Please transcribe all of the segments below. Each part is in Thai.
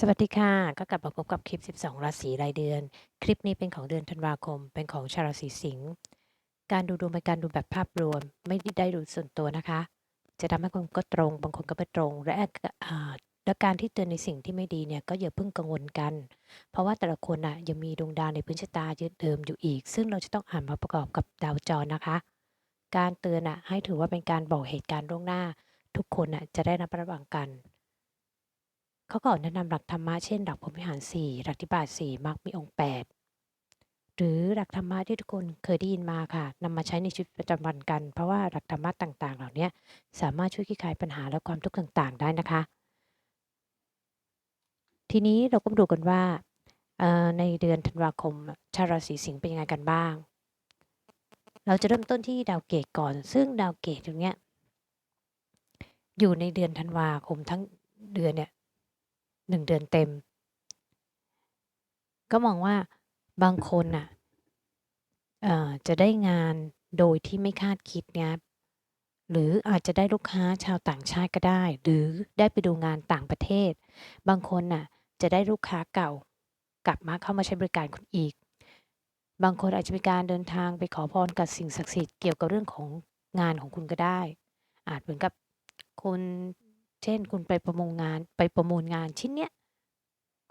สวัสดีค่ะ ก็กลับมาพบกับคลิป 12 ราศีรายเดือน คลิปนี้เป็นของเดือนธันวาคม เป็นของชาวราศีสิงห์ การดูดวงเป็นการดูแบบภาพรวม ไม่ได้ดูส่วนตัวนะคะ จะทำให้คนก็ตรง บางคนก็ไม่ตรง และและการที่เตือนในสิ่งที่ไม่ดีเนี่ยก็อย่าเพิ่งกังวลกัน เพราะว่าแต่ละคนน่ะยังมีดวงดาวในพื้นชะตายึดเดิมอยู่อีก ซึ่งเราจะต้องอ่านมาประกอบกับดาวจรนะคะ การเตือนน่ะให้ถือว่าเป็นการบอกเหตุการณ์ล่วงหน้า ทุกคนน่ะจะได้รับระวังกัน เขาก็แนะนำหลักธรรมะเช่น หลักพรหมวิหารสี่หลักธิบาทสี่มรรคมีองค์แปดหรือหลักธรรมะที่ทุกคนเคยได้ยินมาค่ะนำมาใช้ในชีวิตประจำวันกัน เพราะว่าหลักธรรมะต่างๆ เหล่านี้สามารถช่วยคลี่คลายปัญหาและความทุกข์ต่างๆ ได้นะคะ ทีนี้เราก็มาดูกันว่าในเดือนธันวาคมชาวราศีสิงห์เป็นยังไงกันบ้าง เราจะเริ่มต้นที่ดาวเกตก่อน ซึ่งดาวเกตตรงเนี้ยอยู่ในเดือนธันวาคมทั้งเดือนเนี่ย หนึ่งเดือนเต็ม ก็มองว่าบางคนน่ะจะได้งานโดยที่ไม่คาดคิดนะหรืออาจจะได้ลูกค้าชาวต่างชาติก็ได้ หรือได้ไปดูงานต่างประเทศ บางคนน่ะจะได้ลูกค้าเก่า กลับมาเข้ามาใช้บริการคุณอีก บางคนอาจจะมีการเดินทางไปขอพรกับสิ่งศักดิ์สิทธิ์เกี่ยวกับเรื่องของงานของคุณก็ได้ อาจเหมือนกับคุณ เช่น คุณไปประมูลงานไปประมูลงานชิ้นเนี้ย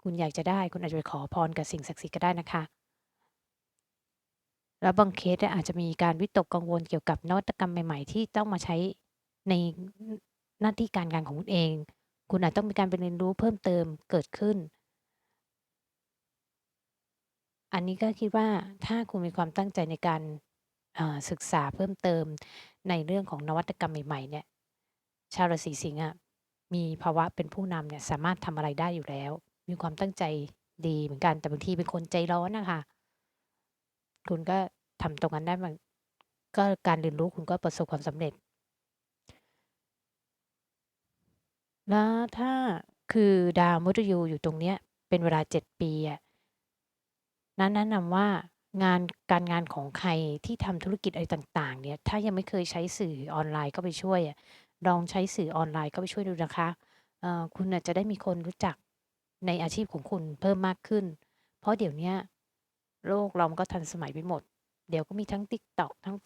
คุณอยากจะได้คุณอาจจะไปขอพรกับสิ่งศักดิ์สิทธิ์ก็ได้นะคะ แล้วบางเคสอาจจะมีการวิตกกังวลเกี่ยวกับนวัตกรรมใหม่ ๆ ที่ต้องมาใช้ในหน้าที่การงานของคุณเอง คุณอาจต้องมีการไปเรียนรู้เพิ่มเติมเกิดขึ้น อันนี้ก็คิดว่าถ้าคุณมีความตั้งใจในการศึกษาเพิ่มเติมในเรื่องของนวัตกรรมใหม่ๆเนี่ยชาวราศีสิงห์อะ มีภาวะเป็นผู้นำเนี่ยสามารถทำอะไรได้อยู่แล้ว มีความตั้งใจดีเหมือนกัน แต่บางทีเป็นคนใจร้อนนะคะ คุณก็ทำตรงนั้นได้มันก็การเรียนรู้คุณก็ประสบความสำเร็จ แล้วถ้าคือดาวมุตยูอยู่ตรงเนี้ย เป็นเวลาเจ็ดปีอะนั้นแนะนำว่างานการงานของใครที่ทำธุรกิจอะไรต่าง ๆ เนี่ย ถ้ายังไม่เคยใช้สื่อออนไลน์ก็ไปช่วยอะ ลองใช้สื่อออนไลน์ก็ไปช่วยดูนะคะคุณจะได้มีคนรู้จักในอาชีพของคุณเพิ่มมากขึ้น เพราะเดี๋ยวนี้โลกเราก็ทันสมัยไปหมด เดี๋ยวก็มีทั้ง TikTok ทั้ง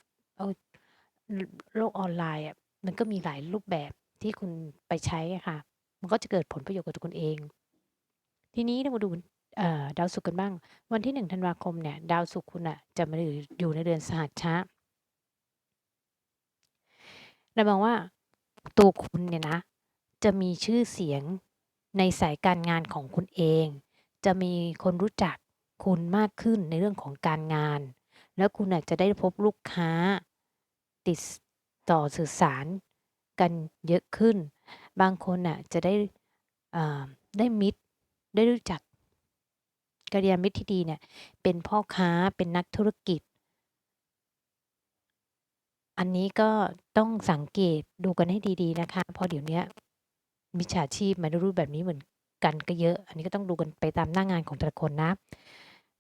โลกออนไลน์อะมันก็มีหลายรูปแบบที่คุณไปใช้ค่ะ มันก็จะเกิดผลประโยชน์กับตัวคุณเอง ทีนี้เรามาดูดาวศุกร์กันบ้าง วันที่หนึ่งธันวาคมเนี่ย ดาวศุกร์คุณอะจะมาอยู่ในเดือนสหัชชะ เราบอกว่า ตัวคุณเนี่ยนะ จะมีชื่อเสียงในสายการงานของคุณเอง จะมีคนรู้จักคุณมากขึ้นในเรื่องของการงาน แล้วคุณอาจจะได้พบลูกค้า ติดต่อสื่อสารกันเยอะขึ้น บางคนน่ะจะได้ได้มิตร ได้รู้จักกัลยาณมิตรที่ดีเนี่ย เป็นพ่อค้า เป็นนักธุรกิจ อันนี้ก็ต้องสังเกตดูกันให้ดีๆนะคะ เพราะเดี๋ยวนี้มิจฉาชีพมาในรูปแบบนี้เหมือนกันก็เยอะ อันนี้ก็ต้องดูกันไปตามหน้างานของแต่ละคนนะ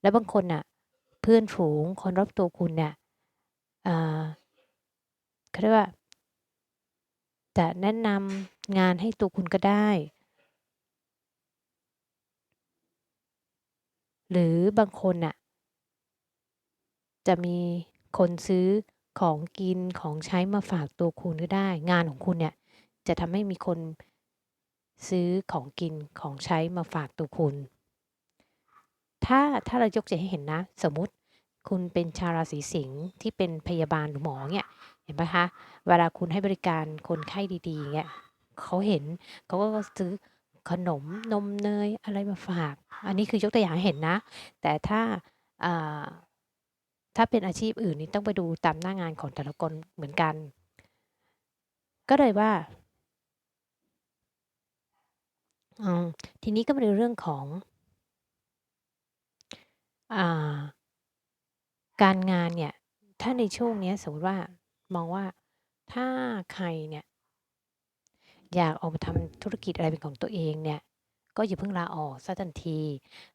แล้วบางคนน่ะ เพื่อนฝูงคนรอบตัวคุณเนี่ยเขาเรียกว่า จะแนะนำงานให้ตัวคุณก็ได้ หรือบางคนน่ะ จะมีคนซื้อ ของกินของใช้มาฝากตัวคุณก็ได้ งานของคุณเนี่ยจะทำให้มีคนซื้อของกินของใช้มาฝากตัวคุณ ถ้าถ้าเรายกใจให้เห็นนะ สมมติคุณเป็นชาวราศีสิงห์ที่เป็นพยาบาลหรือหมอเนี่ยเห็นไหมคะ เวลาคุณให้บริการคนไข้ดีๆเนี่ยเขาเห็นเขาก็ซื้อขนมนมเนยอะไรมาฝาก อันนี้คือยกตัวอย่างเห็นนะ แต่ถ้า ถ้าเป็นอาชีพอื่นนี่ต้องไปดูตามหน้างานของแต่ละคนเหมือนกัน ก็เลยว่าทีนี้ก็มาดูเรื่องของอการงานเนี่ย ถ้าในช่วงนี้สมมติว่ามองว่าถ้าใครเนี่ย อยากออกมาทำธุรกิจอะไรเป็นของตัวเองเนี่ย ก็อย่าเพิ่งลาออกซะทันที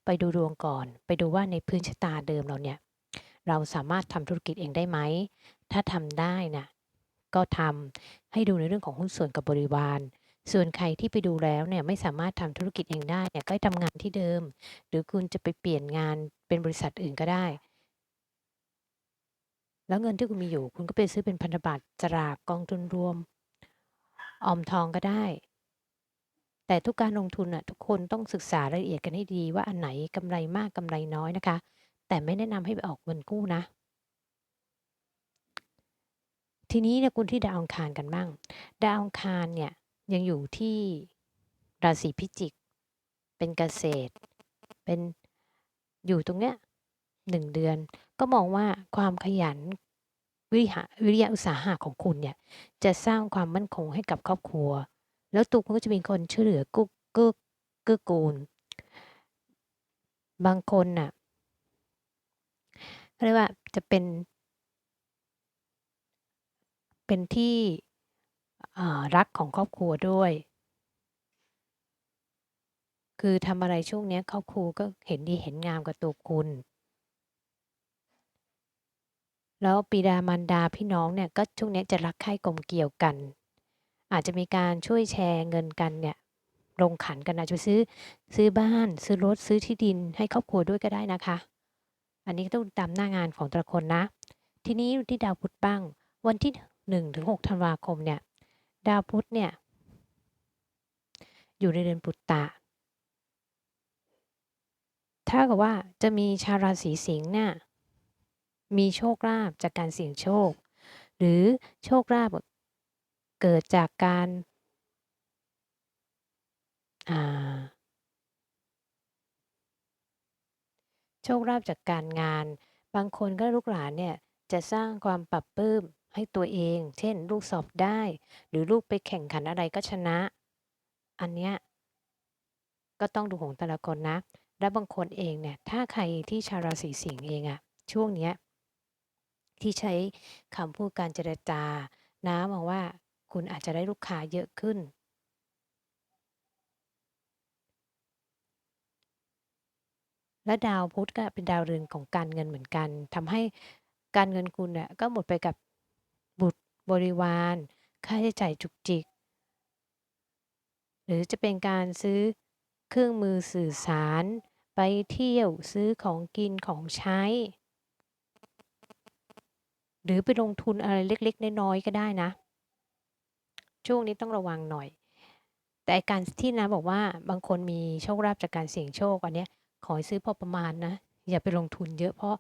ไปดูดวงก่อน ไปดูว่าในพื้นชะตาเดิมเราเนี่ย เราสามารถทำธุรกิจเองได้ไหม ถ้าทำได้นะก็ทำให้ดูในเรื่องของหุ้นส่วนกับบริวาร ส่วนใครที่ไปดูแล้วเนี่ยไม่สามารถทำธุรกิจเองได้เนี่ยก็ให้ทำงานที่เดิม หรือคุณจะไปเปลี่ยนงานเป็นบริษัทอื่นก็ได้ แล้วเงินที่คุณมีอยู่ คุณก็ไปซื้อเป็นพันธบัตรสลากกองทุนรวม ออมทองก็ได้แต่ทุกการลงทุนน่ะทุกคนต้องศึกษารายละเอียดกันให้ดีว่าอันไหนกำไรมากกำไรน้อยนะคะ แต่ไม่แนะนำให้ไปออกเงินกู้นะ ทีนี้เนี่ยคุณที่ดาวอังคารกันบ้าง ดาวอังคารเนี่ยยังอยู่ที่ราศีพิจิก เป็นเกษตร เป็นอยู่ตรงเนี้ยหนึ่งเดือน ก็มองว่าความขยันวิหะวิริยะอุตสาหะของคุณเนี่ยจะสร้างความมั่นคงให้กับครอบครัว แล้วตัวคุณก็จะมีคนช่วยเหลือกุ๊กกึกเกื้กูล บางคนน่ะ เรียกว่าจะเป็น เป็นที่รักของครอบครัวด้วย คือทำอะไรช่วงนี้ครอบครัวก็เห็นดีเห็นงามกับตัวคุณ แล้วบิดามารดาพี่น้องเนี่ยก็ช่วงนี้จะรักใคร่กลมเกี่ยวกัน อาจจะมีการช่วยแชร์เงินกันเนี่ยลงขันกันอาจจะซื้อซื้อบ้าน ซื้อรถซื้อที่ดินให้ครอบครัวด้วยก็ได้นะคะ อันนี้ต้องตามหน้างานของแต่ละคนนะ ทีนี้ที่ดาวพุธบ้าง วันที่1ถึง6ธันวาคมเนี่ย ดาวพุธเนี่ย อยู่ในเดือนปุตตะ ถ้ากับว่าจะมีชาวราศีสิงห์เนี่ย มีโชคลาภจากการเสี่ยงโชค หรือโชคลาภเกิดจากการ อ่า โชคลาภจากการงาน บางคนก็ลูกหลานเนี่ยจะสร้างความปรับปลื้มให้ตัวเอง เช่น ลูกสอบได้ หรือลูกไปแข่งขันอะไรก็ชนะ อันเนี้ยก็ต้องดูของแต่ละคนนะ และบางคนเองเนี่ย ถ้าใครที่ชาวราศีสิงห์เองอะช่วงเนี้ยที่ใช้คำพูดการเจรจา นะมองว่าคุณอาจจะได้ลูกค้าเยอะขึ้น และดาวพุธก็เป็นดาวเรือนของการเงินเหมือนกันทำให้การเงินคุณเนี่ยก็หมดไปกับบุตรบริวาร ค่าใช้จ่ายจุกจิก หรือจะเป็นการซื้อเครื่องมือสื่อสาร ไปเที่ยวซื้อของกินของใช้ หรือไปลงทุนอะไรเล็กๆน้อยๆก็ได้นะ ช่วงนี้ต้องระวังหน่อยแต่การที่นะบอกว่าบางคนมีโชคลาภจากการเสี่ยงโชคอันเนี้ย ขอให้ซื้อพอประมาณนะ อย่าไปลงทุนเยอะเพราะ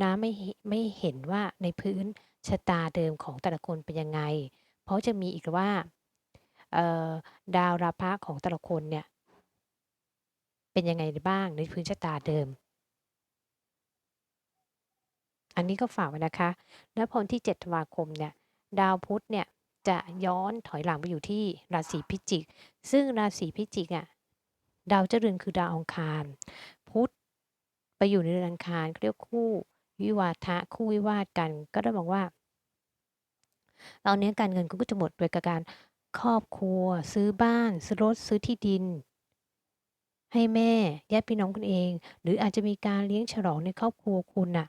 น้าไม่ไม่เห็นว่าในพื้นชะตาเดิมของแต่ละคนเป็นยังไง เพราะจะมีอีกว่าดาวราพะของแต่ละคนเนี่ย เป็นยังไงบ้างในพื้นชะตาเดิม อันนี้ก็ฝากไว้นะคะ แล้วพอที่7ธันวาคมเนี่ย ดาวพุธเนี่ยจะย้อนถอยหลังไปอยู่ที่ราศีพิจิก ซึ่งราศีพิจิกอะ ดาวเจริญคือดาวอังคาร พุธไปอยู่ในเรือนอังคารเรียกคู่วิวาทะคู่วิวาทกัน ก็ได้บอกว่าตอนนี้การเงินก็จะหมดโดยการครอบครัว ซื้อบ้าน ซื้อรถซื้อที่ดิน ให้แม่ญาติพี่น้องคุณเอง หรืออาจจะมีการเลี้ยงฉลองในครอบครัวคุณน่ะ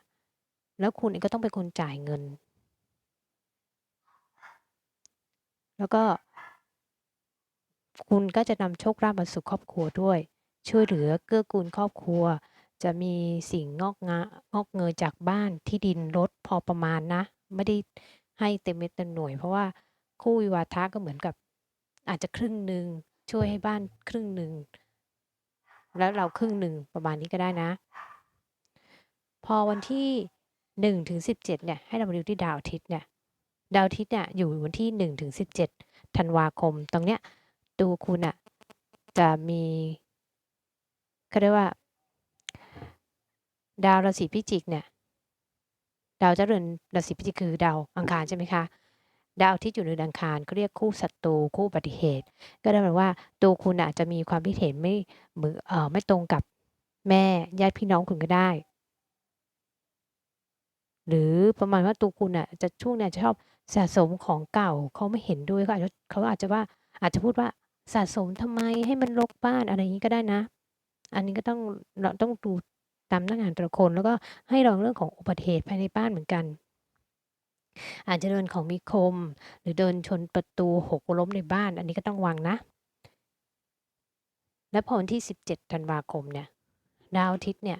แล้วคุณเองก็ต้องเป็นคนจ่ายเงิน แล้วก็ คุณก็จะนำโชคลาภมาสู่ครอบครัวด้วย ช่วยเหลือเกื้อกูลครอบครัว จะมีสิ่งงอกงางอกเงยจากบ้านที่ดินรถพอประมาณนะ ไม่ได้ให้เต็มเม็ดเต็มหน่วย เพราะว่าคู่วิวาทะก็เหมือนกับ อาจจะครึ่งหนึ่งช่วยให้บ้านครึ่งหนึ่งแล้วเราครึ่งหนึ่งประมาณนี้ก็ได้นะ พอวันที่หนึ่งถึงสิบเจ็ดเนี่ยให้เรามาดูที่ดาวอาทิตย์เนี่ยดาวอาทิตย์เนี่ยอยู่วันที่หนึ่งถึงสิบเจ็ดธันวาคมตรงเนี้ย ตัวคุณอะจะมีเขาเรียกว่า ดาวราศีพิจิกเนี่ย ดาวเจริญราศีพิจิกคือดาวอังคารใช่ไหมคะดาวที่อยู่ในอังคารก็เรียกคู่ศัตรูคู่อุบัติเหตุ ก็ได้แปลว่าตัวคุณอาจจะมีความคิดเห็นไม่มือเอ่อไม่ตรงกับแม่ญาติพี่น้องคุณก็ได้ หรือประมาณว่าตัวคุณอะจะช่วงเนี้ยจะชอบสะสมของเก่าเขาไม่เห็นด้วยเขาอาจจะเขาอาจจะว่าอาจจะพูดว่า สะสมทำไมให้มันรกบ้านอะไรอย่างนี้ก็ได้นะ อันนี้ก็ต้องเราต้องดูตามหน้างานแต่ละคนแล้วก็ให้ระวังเรื่องของอุบัติเหตุภายในบ้านเหมือนกันอาจจะโดนของมีคม หรือโดนชนประตูหกล้มในบ้าน อันนี้ก็ต้องระวังนะ และพอวันที่ 17ธันวาคมเนี่ย ดาวอาทิตย์เนี่ย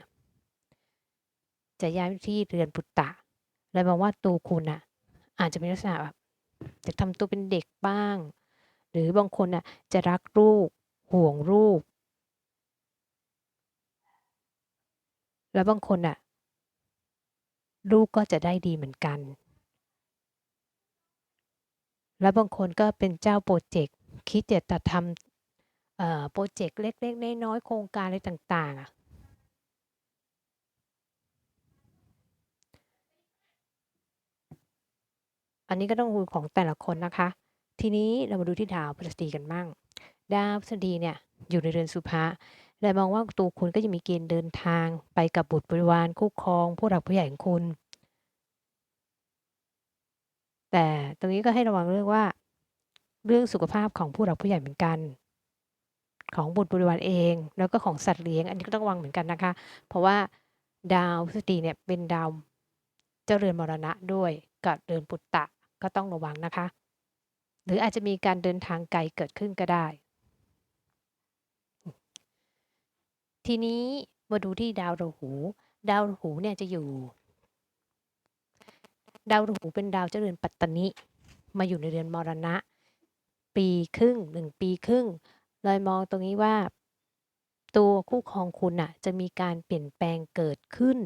จะย้ายที่เรือนปุตตะ และมองว่าตัวคุณอะอาจจะเป็นลักษณะแบบจะทำตัวเป็นเด็กบ้าง หรือบางคนอะจะรักลูก ห่วงลูก แล้วบางคนอะลูกก็จะได้ดีเหมือนกัน แล้วบางคนก็เป็นเจ้าโปรเจกต์คิดจะทำโปรเจกต์เล็กๆน้อยๆโครงการอะไรต่างๆอะอันนี้ก็ต้องดูของแต่ละคนนะคะ ทีนี้เรามาดูที่ดาวพฤหัสบดีกันบ้าง ดาวพฤหัสบดีเนี่ยอยู่ในเรือนสุภะและมองว่าตัวคุณก็จะมีเกณฑ์เดินทางไปกับบุตรบริวารคู่ครองผู้หลักผู้ใหญ่ของคุณ แต่ตรงนี้ก็ให้ระวังเรื่องว่า เรื่องสุขภาพของผู้หลักผู้ใหญ่เหมือนกัน ของบุตรบริวารเอง แล้วก็ของสัตว์เลี้ยง อันนี้ก็ต้องระวังเหมือนกันนะคะ เพราะว่าดาวพฤหัสบดีเนี่ยเป็นดาวเจ้าเรือนมรณะด้วยกับเรือนปุตตะก็ต้องระวังนะคะ หรืออาจจะมีการเดินทางไกลเกิดขึ้นก็ได้ ทีนี้มาดูที่ดาวราหู ดาวราหูเนี่ยจะอยู่ ดาวราหูเป็นดาวเจ้าเรือนปัตตนิมาอยู่ในเรือนมรณะ ปีครึ่งหนึ่งปีครึ่งเลยมองตรงนี้ว่า ตัวคู่ครองคุณน่ะจะมีการเปลี่ยนแปลงเกิดขึ้น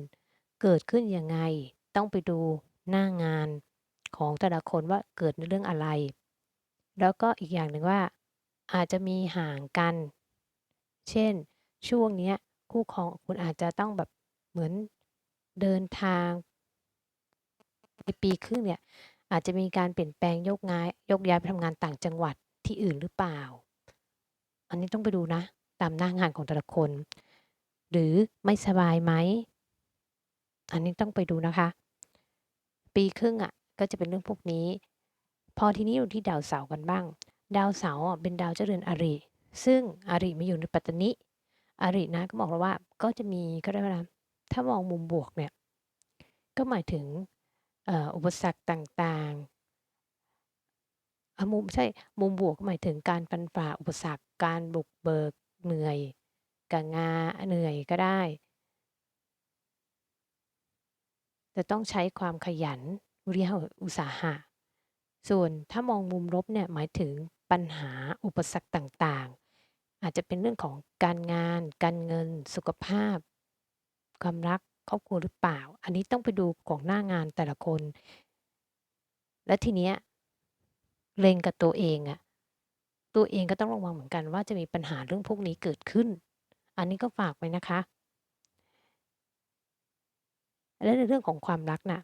เกิดขึ้นยังไง ต้องไปดูหน้างานของแต่ละคนว่าเกิดในเรื่องอะไร แล้วก็อีกอย่างหนึ่งว่า อาจจะมีห่างกัน เช่น ช่วงนี้คู่ครองคุณอาจจะต้องแบบเหมือนเดินทางในปีครึ่งเนี่ยอาจจะมีการเปลี่ยนแปลงยกย้ายยกย้ายไปทำงานต่างจังหวัดที่อื่นหรือเปล่า อันนี้ต้องไปดูนะ ตามหน้างานของแต่ละคน หรือไม่สบายไหม อันนี้ต้องไปดูนะคะ ปีครึ่งอะก็จะเป็นเรื่องพวกนี้ พอทีนี้อยู่ที่ดาวเสาร์กันบ้าง ดาวเสาร์เป็นดาวเจ้าเรือนอริ ซึ่งอริมาอยู่ในปัตตนิอรินะก็บอกเราว่าก็จะมีก็ได้ว่าถ้ามองมุมบวกเนี่ยก็หมายถึงอ,อุปสรรคต่างๆมุมใช่มุมบวกก็หมายถึงการฟันฝ่าอุปสรรคการบุกเบิกเหนื่อยกับงาเหนื่อยก็ได้ จะต้องใช้ความขยันวิริยะอุตสาหะ ส่วนถ้ามองมุมลบเนี่ยหมายถึงปัญหาอุปสรรคต่างๆ อาจจะเป็นเรื่องของการงาน การเงิน สุขภาพ ความรักครอบครัวหรือเปล่า อันนี้ต้องไปดูของหน้างานแต่ละคน แล้วทีเนี้ยเล็งกับตัวเองอะตัวเองก็ต้องระวังเหมือนกันว่าจะมีปัญหาเรื่องพวกนี้เกิดขึ้น อันนี้ก็ฝากไว้นะคะ แล้วในเรื่องของความรักน่ะ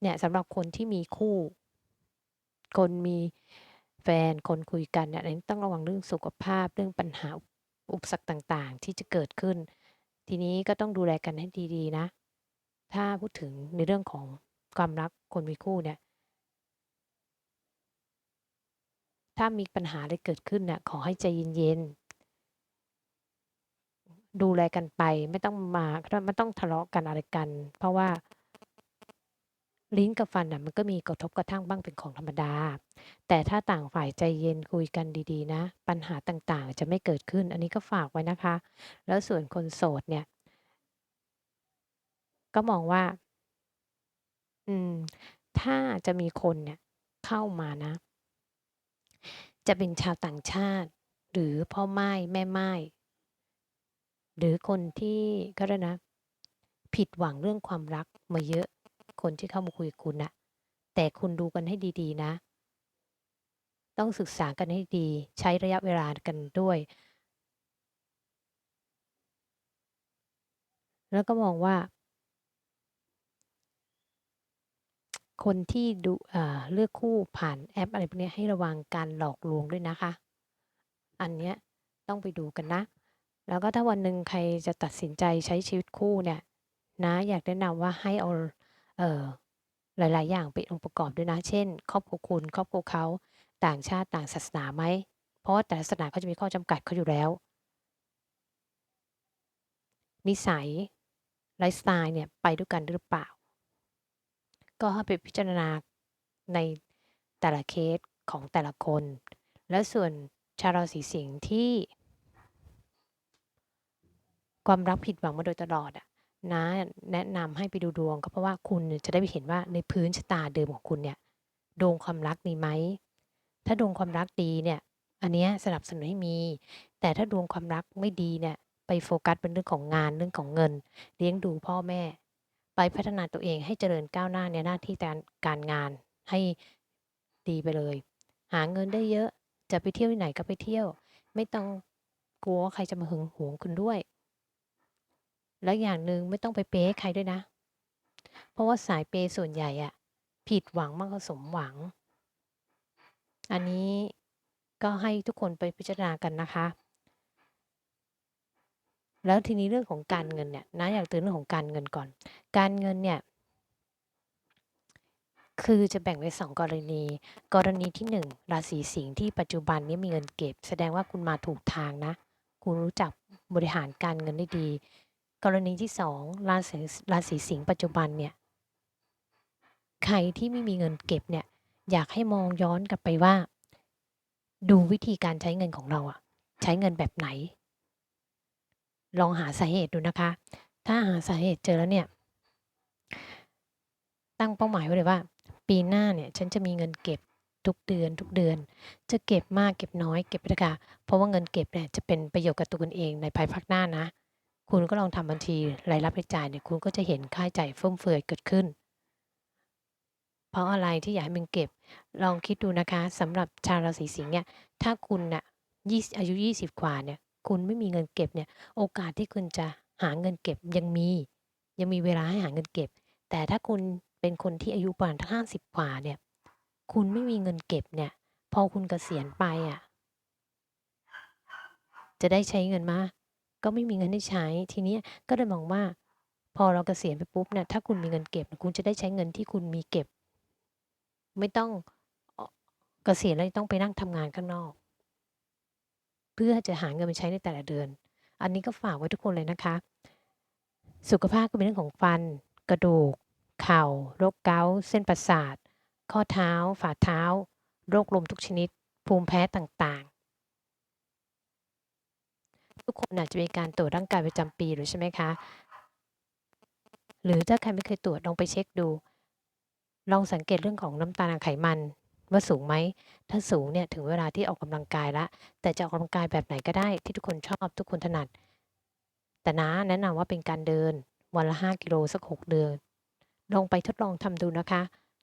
เนี่ยสำหรับคนที่มีคู่ คนมีแฟนคนคุยกันเนี่ยอันนี้ต้องระวังเรื่องสุขภาพเรื่องปัญหาอุปสรรคต่างๆ ที่จะเกิดขึ้น ทีนี้ก็ต้องดูแลกันให้ดีๆนะ ถ้าพูดถึงในเรื่องของความรักคนมีคู่เนี่ย ถ้ามีปัญหาอะไรเกิดขึ้นน่ะขอให้ใจเย็นๆดูแลกันไปไม่ต้องมาไม่ต้องทะเลาะกันอะไรกัน เพราะว่า ลิ้นกับฟันน่ะมันก็มีกระทบกระทั่งบ้างเป็นของธรรมดา แต่ถ้าต่างฝ่ายใจเย็นคุยกันดีๆ นะ ปัญหาต่างๆ จะไม่เกิดขึ้น อันนี้ก็ฝากไว้นะคะ แล้วส่วนคนโสดเนี่ย ก็มองว่า อืม ถ้าจะมีคนเนี่ยเข้ามานะ จะเป็นชาวต่างชาติ หรือพ่อม่ายแม่ม่าย หรือคนที่เขาเรียกนะ ผิดหวังเรื่องความรักมาเยอะ คนที่เข้ามาคุยกับคุณนะแต่คุณดูกันให้ดีๆนะ ต้องศึกษากันให้ดี ใช้ระยะเวลากันด้วย แล้วก็มองว่า คนที่ดูเลือกคู่ผ่านแอปอะไรพวกนี้ให้ระวังการหลอกลวงด้วยนะคะ อันเนี้ยต้องไปดูกันนะ แล้วก็ถ้าวันหนึ่งใครจะตัดสินใจใช้ชีวิตคู่เนี่ยน้าอยากแนะนำว่าให้เอา เอ่อ หลาย ๆ อย่างเป็นองค์ประกอบด้วยนะ เช่น ครอบครัวคุณ ครอบครัวเขา ต่างชาติ ต่างศาสนาไหม เพราะว่าแต่ละศาสนาเขาจะมีข้อจำกัดเขาอยู่แล้ว นิสัย ไลฟ์สไตล์เนี่ย ไปด้วยกันหรือเปล่า ก็ให้ไปพิจารณาในแต่ละเคสของแต่ละคน และส่วนชาวราศีสิงห์ที่ ความรักผิดหวังมาโดยตลอดอะ นะแนะนำให้ไปดูดวงก็เพราะว่าคุณจะได้ไปเห็นว่าในพื้นชะตาเดิมของคุณเนี่ยดวงความรักดีไหม ถ้าดวงความรักดีเนี่ย อันเนี้ยสนับสนุนให้มี แต่ถ้าดวงความรักไม่ดีเนี่ย ไปโฟกัสเป็นเรื่องของงานเรื่องของเงิน เลี้ยงดูพ่อแม่ ไปพัฒนาตัวเองให้เจริญก้าวหน้าในหน้าที่การการงานให้ดีไปเลย หาเงินได้เยอะจะไปเที่ยวที่ไหนก็ไปเที่ยว ไม่ต้องกลัวว่าใครจะมาหึงหวงคุณด้วย แล้วอย่างหนึ่งไม่ต้องไปเปย์ให้ใครด้วยนะ เพราะว่าสายเปย์ส่วนใหญ่อะผิดหวังมากกว่าสมหวัง อันนี้ก็ให้ทุกคนไปพิจารณากันนะคะ แล้วทีนี้เรื่องของการเงินเนี่ยนะอยากเตือนเรื่องของการเงินก่อน การเงินเนี่ย คือจะแบ่งไว้สองกรณี กรณีที่หนึ่งราศีสิงห์ที่ปัจจุบันนี้มีเงินเก็บ แสดงว่าคุณมาถูกทางนะ คุณรู้จักบริหารการเงินได้ดี กรณีที่สองราศีราศีสิงห์ปัจจุบันเนี่ยใครที่ไม่มีเงินเก็บเนี่ยอยากให้มองย้อนกลับไปว่า ดูวิธีการใช้เงินของเราอะใช้เงินแบบไหน ลองหาสาเหตุดูนะคะ ถ้าหาสาเหตุเจอแล้วเนี่ย ตั้งเป้าหมายไว้เลยว่า ปีหน้าเนี่ยฉันจะมีเงินเก็บทุกเดือน ทุกเดือน จะเก็บมากเก็บน้อยเก็บไปเถอะค่ะเพราะว่าเงินเก็บเนี่ยจะเป็นประโยชน์กับตัวคุณเองในภายภาคหน้านะ คุณก็ลองทำบัญชีรายรับรายจ่ายเนี่ยคุณก็จะเห็นค่าใช้จ่ายฟุ่มเฟือยเกิดขึ้น เพราะอะไรที่อยากให้มันเก็บ ลองคิดดูนะคะสำหรับชาวราศีสิงห์เนี่ยถ้าคุณน่ะยี่อายุ 20กว่าเนี่ยคุณไม่มีเงินเก็บเนี่ยโอกาสที่คุณจะหาเงินเก็บยังมี ยังมีเวลาให้หาเงินเก็บ แต่ถ้าคุณเป็นคนที่อายุประมาณห้าสิบกว่าเนี่ยคุณไม่มีเงินเก็บเนี่ยพอคุณเกษียณไปอะจะได้ใช้เงินมา ก็ไม่มีเงินให้ใช้ ทีนี้ก็เลยมองว่า พอเราเกษียณไปปุ๊บเนี่ยถ้าคุณมีเงินเก็บ คุณจะได้ใช้เงินที่คุณมีเก็บ ไม่ต้องเกษียณแล้วต้องไปนั่งทำงานข้างนอก เพื่อจะหาเงินมาใช้ในแต่ละเดือน อันนี้ก็ฝากไว้ทุกคนเลยนะคะ สุขภาพก็เป็นเรื่องของฟัน กระดูก เข่า โรคเกาต์เส้นประสาท ข้อเท้า ฝ่าเท้า โรคลมทุกชนิด ภูมิแพ้ต่างๆ ทุกคนอาจจะมีการตรวจร่างกายประจำปีหรือใช่ไหมคะ หรือถ้าใครไม่เคยตรวจลองไปเช็คดู ลองสังเกตเรื่องของน้ำตาลไขมันว่าสูงไหม ถ้าสูงเนี่ยถึงเวลาที่ออกกำลังกายละ แต่จะออกกำลังกายแบบไหนก็ได้ที่ทุกคนชอบทุกคนถนัด แต่นะแนะนำว่าเป็นการเดินวันละ 5 กิโลสัก 6 เดือน ลองไปทดลองทำดูนะคะ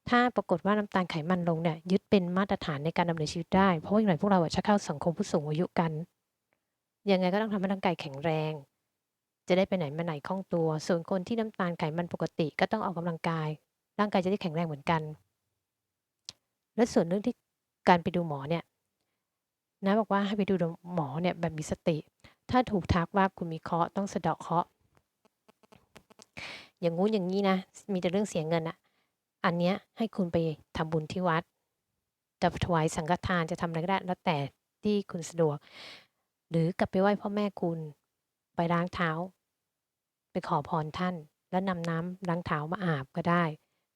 ถ้าปรากฏว่าน้ำตาลไขมันลงเนี่ยยึดเป็นมาตรฐานในการดำเนินชีวิตได้ เพราะว่าอย่างไรพวกเราจะเข้าสังคมผู้สูงอายุกัน ยังไงก็ต้องทำให้ร่างกายแข็งแรง จะได้ไปไหนมาไหนคล่องตัว ส่วนคนที่น้ำตาลไขมันปกติก็ต้องออกกำลังกาย ร่างกายจะได้แข็งแรงเหมือนกัน และส่วนเรื่องที่การไปดูหมอเนี่ยนะบอกว่าให้ไปดูหมอเนี่ยแบบมีสติ ถ้าถูกทักว่าคุณมีเคราะห์ต้องสะเดาะเคราะห์อย่างงู้นอย่างนี้นะ มีแต่เรื่องเสียเงินอะอันเนี้ยให้คุณไปทำบุญที่วัด จะถวายสังฆทานจะทำอะไรก็ได้แล้วแต่ที่คุณสะดวก หรือกลับไปไหว้พ่อแม่คุณ ไปล้างเท้า ไปขอพรท่าน แล้วนำน้ำล้างเท้ามาอาบก็ได้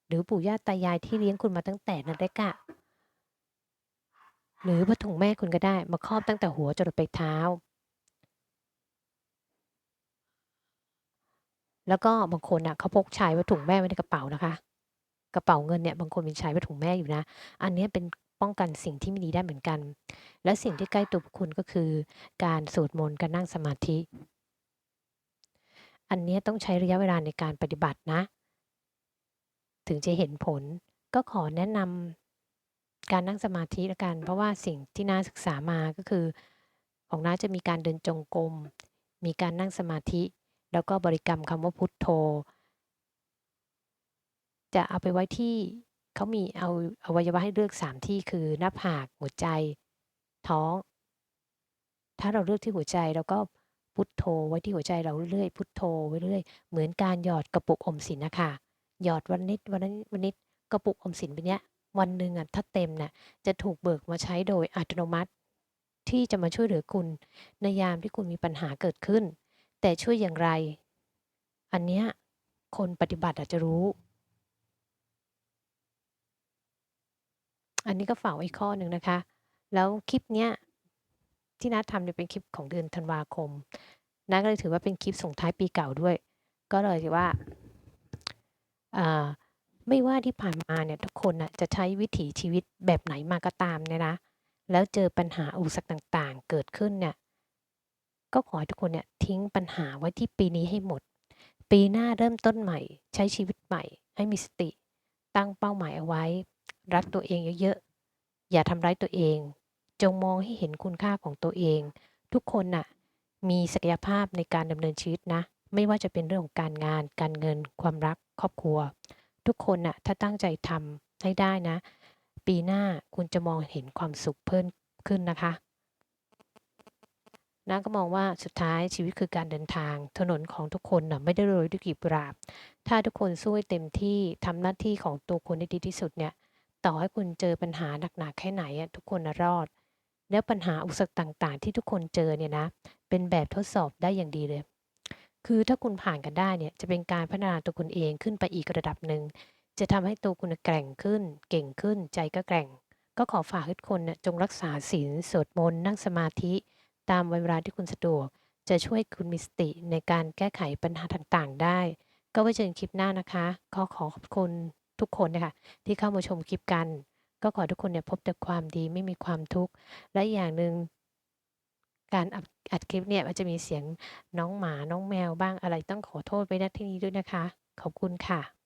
หรือปู่ย่าตายายที่เลี้ยงคุณมาตั้งแต่นั้นเล็กะ หรือผ้าถุงแม่คุณก็ได้ มาครอบตั้งแต่หัวจรดไปเท้า แล้วก็บางคนอะเขาพกชายผ้าถุงแม่ไว้ในกระเป๋านะคะ กระเป๋าเงินเนี่ยบางคนเป็นชายผ้าถุงแม่อยู่นะ อันนี้เป็น ป้องกันสิ่งที่ไม่ดีได้เหมือนกัน และสิ่งที่ใกล้ตัวคุณก็คือ การสวดมนต์การนั่งสมาธิ อันนี้ต้องใช้ระยะเวลาในการปฏิบัตินะ ถึงจะเห็นผลก็ขอแนะนำการนั่งสมาธิละกัน เพราะว่าสิ่งที่น่าศึกษามาก็คือ ของน้าจะมีการเดินจงกรมมีการนั่งสมาธิ แล้วก็บริกรรมคำว่าพุทโธ จะเอาไปไว้ที่ เขามีเอาอวัยวะให้เลือกสามที่ คือ หน้าผาก หัวใจ ท้อง ถ้าเราเลือกที่หัวใจ เราก็พุทโธไว้ที่หัวใจเราเรื่อย ๆ พุทโธไว้เรื่อย เหมือนการหยอดกระปุกอมสินนะคะหยอดวันนิด วันนั้น วันนิด กระปุกอมสินเป็นเนี้ย วันหนึ่งอะถ้าเต็มเนี่ยจะถูกเบิกมาใช้โดยอัตโนมัติ ที่จะมาช่วยเหลือคุณ ในยามที่คุณมีปัญหาเกิดขึ้น แต่ช่วยอย่างไร อันเนี้ย คนปฏิบัติอาจจะรู้ อันนี้ก็ฝากไว้อีกข้อหนึ่งนะคะ แล้วคลิปเนี้ยที่นัดทำเนี่ยเป็นคลิปของเดือนธันวาคมนัดก็เลยถือว่าเป็นคลิปส่งท้ายปีเก่าด้วย ก็เลยว่าอ่าไม่ว่าที่ผ่านมาเนี่ยทุกคนน่ะจะใช้วิถีชีวิตแบบไหนมาก็ตามเนี่ยนะแล้วเจอปัญหาอุปสรรคต่างๆ เกิดขึ้นเนี่ยก็ขอให้ทุกคนเนี่ยทิ้งปัญหาไว้ที่ปีนี้ให้หมด ปีหน้าเริ่มต้นใหม่ ใช้ชีวิตใหม่ ให้มีสติ ตั้งเป้าหมายเอาไว้ รักตัวเองเยอะๆ อย่าทำร้ายตัวเอง จงมองให้เห็นคุณค่าของตัวเอง ทุกคนน่ะ มีศักยภาพในการดำเนินชีวิตนะ ไม่ว่าจะเป็นเรื่องของการงาน การเงิน ความรัก ครอบครัว ทุกคนน่ะ ถ้าตั้งใจทำให้ได้นะ ปีหน้าคุณจะมองเห็นความสุขเพิ่มขึ้นนะคะน้าก็มองว่าสุดท้ายชีวิตคือการเดินทาง ถนนของทุกคนน่ะไม่ได้โรยด้วยกลีบกุหลาบ ถ้าทุกคนสู้เต็มที่ทำหน้าที่ของตัวคนได้ดีที่สุดเนี่ย ต่อให้คุณเจอปัญหาหนักๆแค่ไหนอะทุกคนน่ะรอด แล้วปัญหาอุปสรรคต่าง ๆ ที่ทุกคนเจอเนี่ยนะ เป็นแบบทดสอบได้อย่างดีเลย คือถ้าคุณผ่านกันได้เนี่ย จะเป็นการพัฒนาตัวคุณเองขึ้นไปอีกระดับหนึ่ง จะทำให้ตัวคุณน่ะแกร่งขึ้น เก่งขึ้น ใจก็แกร่ง ก็ขอฝากให้ทุกคนน่ะจงรักษาศีล สวดมนต์ นั่งสมาธิ ตามเวลาที่คุณสะดวก จะช่วยคุณมีสติในการแก้ไขปัญหาต่างๆ ได้ ก็ไว้เจอกันคลิปหน้านะคะ ขอขอขอบคุณ ทุกคนนะคะที่เข้ามาชมคลิปกัน ก็ขอทุกคนเนี่ยพบแต่ความดีไม่มีความทุกข์และอย่างหนึ่งการอัดอัดคลิปเนี่ยมันจะมีเสียงน้องหมาน้องแมวบ้างอะไรต้องขอโทษไว้ณที่นี้ด้วยนะคะ ขอบคุณค่ะ